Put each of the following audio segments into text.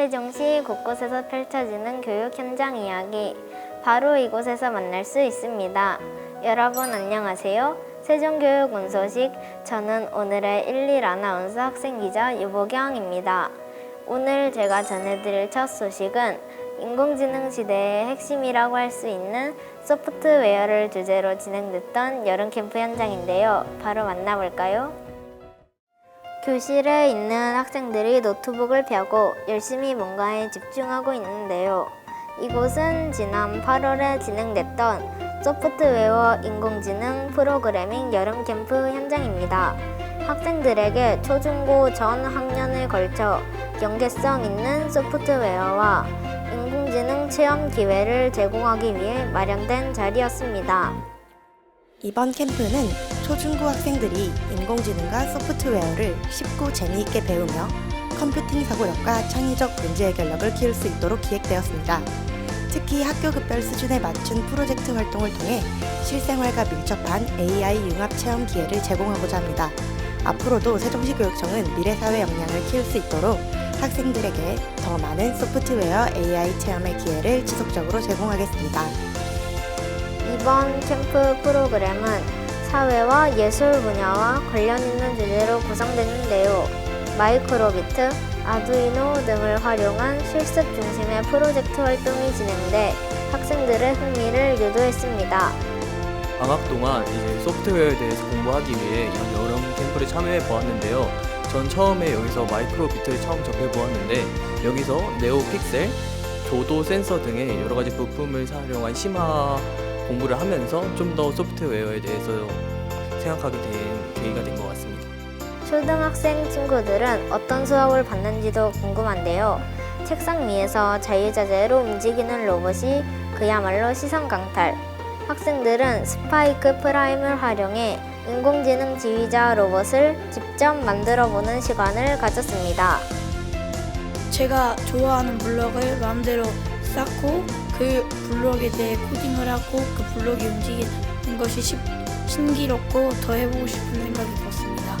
세종시 곳곳에서 펼쳐지는 교육 현장 이야기 바로 이곳에서 만날 수 있습니다. 여러분 안녕하세요. 세종교육 운소식 저는 오늘의 11 아나운서 학생 기자 유보경입니다. 오늘 제가 전해드릴 첫 소식은 인공지능 시대의 핵심이라고 할 수 있는 소프트웨어를 주제로 진행됐던 여름 캠프 현장인데요. 바로 만나볼까요? 교실에 있는 학생들이 노트북을 펴고 열심히 뭔가에 집중하고 있는데요. 이곳은 지난 8월에 진행됐던 소프트웨어 인공지능 프로그래밍 여름 캠프 현장입니다. 학생들에게 초중고 전 학년에 걸쳐 연계성 있는 소프트웨어와 인공지능 체험 기회를 제공하기 위해 마련된 자리였습니다. 이번 캠프는 초중고 학생들이 인공지능과 소프트웨어를 쉽고 재미있게 배우며 컴퓨팅 사고력과 창의적 문제 해결력을 키울 수 있도록 기획되었습니다. 특히 학교 급별 수준에 맞춘 프로젝트 활동을 통해 실생활과 밀접한 AI 융합 체험 기회를 제공하고자 합니다. 앞으로도 세종시 교육청은 미래사회 역량을 키울 수 있도록 학생들에게 더 많은 소프트웨어 AI 체험의 기회를 지속적으로 제공하겠습니다. 이번 캠프 프로그램은 사회와 예술 분야와 관련 있는 주제로 구성됐는데요. 마이크로비트, 아두이노 등을 활용한 실습 중심의 프로젝트 활동이 진행돼 학생들의 흥미를 유도했습니다. 방학 동안 이제 소프트웨어에 대해서 공부하기 위해 이런 여름 캠프를 참여해 보았는데요. 전 처음에 여기서 마이크로 비트를 처음 접해 보았는데 여기서 네오 픽셀, 조도 센서 등의 여러 가지 부품을 사용한 심화 공부를 하면서 좀 더 소프트웨어에 대해서 생각하게 된 계기가 된 것 같습니다. 초등학생 친구들은 어떤 수업을 받는지도 궁금한데요. 책상 위에서 자유자재로 움직이는 로봇이 그야말로 시선 강탈. 학생들은 스파이크 프라임을 활용해 인공지능 지휘자 로봇을 직접 만들어 보는 시간을 가졌습니다. 제가 좋아하는 블럭을 마음대로 쌓고 그 블럭에 대해 코딩을 하고 그 블럭이 움직이는 것이 시- 신기롭고 더 해보고 싶은 생각이 들었습니다.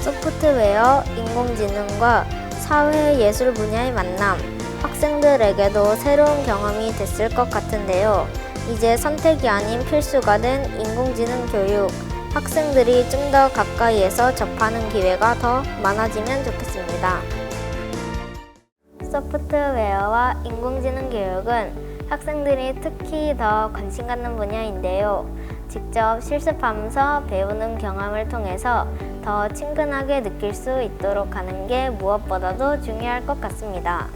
소프트웨어, 인공지능과 사회 예술 분야의 만남. 학생들에게도 새로운 경험이 됐을 것 같은데요. 이제 선택이 아닌 필수가 된 인공지능 교육. 학생들이 좀 더 가까이에서 접하는 기회가 더 많아지면 좋겠습니다. 소프트웨어와 인공지능 교육은 학생들이 특히 더 관심 갖는 분야인데요. 직접 실습하면서 배우는 경험을 통해서 더 친근하게 느낄 수 있도록 하는 게 무엇보다도 중요할 것 같습니다.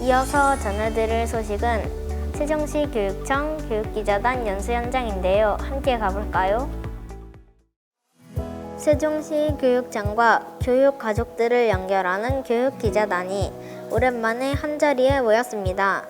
이어서 전해드릴 소식은 세종시 교육청 교육기자단 연수 현장인데요. 함께 가볼까요? 세종시 교육청과 교육 가족들을 연결하는 교육기자단이 오랜만에 한자리에 모였습니다.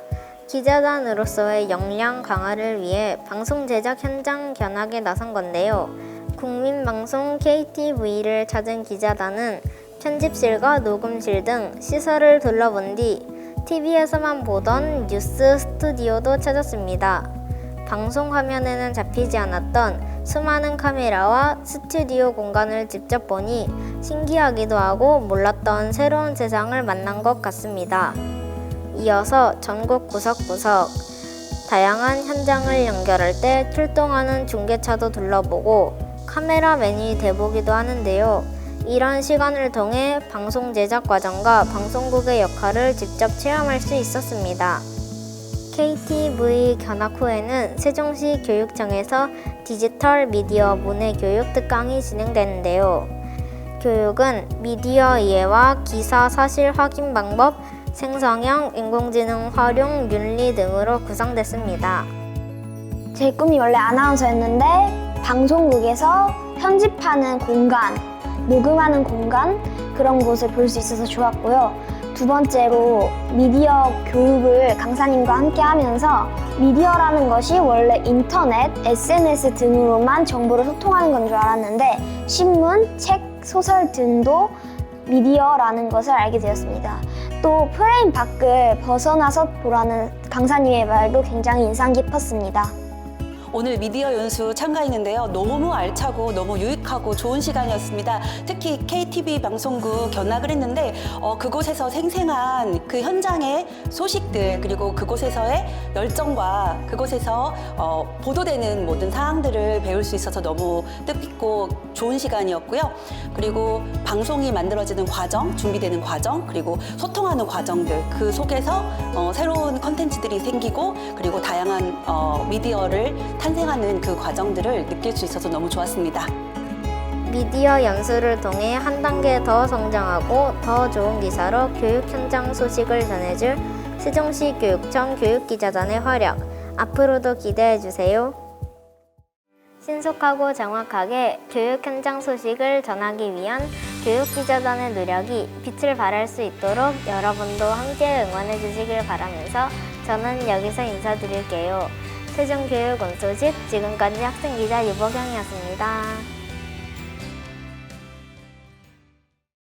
기자단으로서의 역량 강화를 위해 방송 제작 현장 견학에 나선 건데요. 국민방송 KTV를 찾은 기자단은 편집실과 녹음실 등 시설을 둘러본 뒤 TV에서만 보던 뉴스 스튜디오도 찾았습니다. 방송 화면에는 잡히지 않았던 수많은 카메라와 스튜디오 공간을 직접 보니 신기하기도 하고 몰랐던 새로운 세상을 만난 것 같습니다. 이어서 전국 구석구석 다양한 현장을 연결할 때 출동하는 중계차도 둘러보고 카메라맨이 돼보기도 하는데요. 이런 시간을 통해 방송 제작 과정과 방송국의 역할을 직접 체험할 수 있었습니다. KTV 견학 후에는 세종시 교육청에서 디지털 미디어 문해 교육 특강이 진행되는데요. 교육은 미디어 이해와 기사 사실 확인 방법, 생성형 인공지능 활용 윤리 등으로 구성됐습니다. 제 꿈이 원래 아나운서였는데 방송국에서 편집하는 공간, 녹음하는 공간 그런 곳을 볼 수 있어서 좋았고요. 두 번째로 미디어 교육을 강사님과 함께 하면서 미디어라는 것이 원래 인터넷, SNS 등으로만 정보를 소통하는 건 줄 알았는데 신문, 책, 소설 등도 미디어라는 것을 알게 되었습니다. 또 프레임 밖을 벗어나서 보라는 강사님의 말도 굉장히 인상 깊었습니다. 오늘 미디어 연수 참가했는데요. 너무 알차고 너무 유익하고 좋은 시간이었습니다. 특히 KTV 방송국 견학을 했는데 어, 그곳에서 생생한 그 현장의 소식들 그리고 그곳에서의 열정과 그곳에서 어, 보도되는 모든 사항들을 배울 수 있어서 너무 뜻깊고 좋은 시간이었고요. 그리고 방송이 만들어지는 과정, 준비되는 과정, 그리고 소통하는 과정들 그 속에서 어, 새로운 컨텐츠들이 생기고 그리고 다양한 어, 미디어를 탄생하는 그 과정들을 느낄 수 있어서 너무 좋았습니다. 미디어 연수를 통해 한 단계 더 성장하고 더 좋은 기사로 교육 현장 소식을 전해줄 세종시 교육청 교육기자단의 활약 앞으로도 기대해 주세요. 신속하고 정확하게 교육 현장 소식을 전하기 위한 교육기자단의 노력이 빛을 발할 수 있도록 여러분도 함께 응원해 주시길 바라면서 저는 여기서 인사드릴게요. 세종교육원 소식 지금까지 학생기자 유보경이었습니다.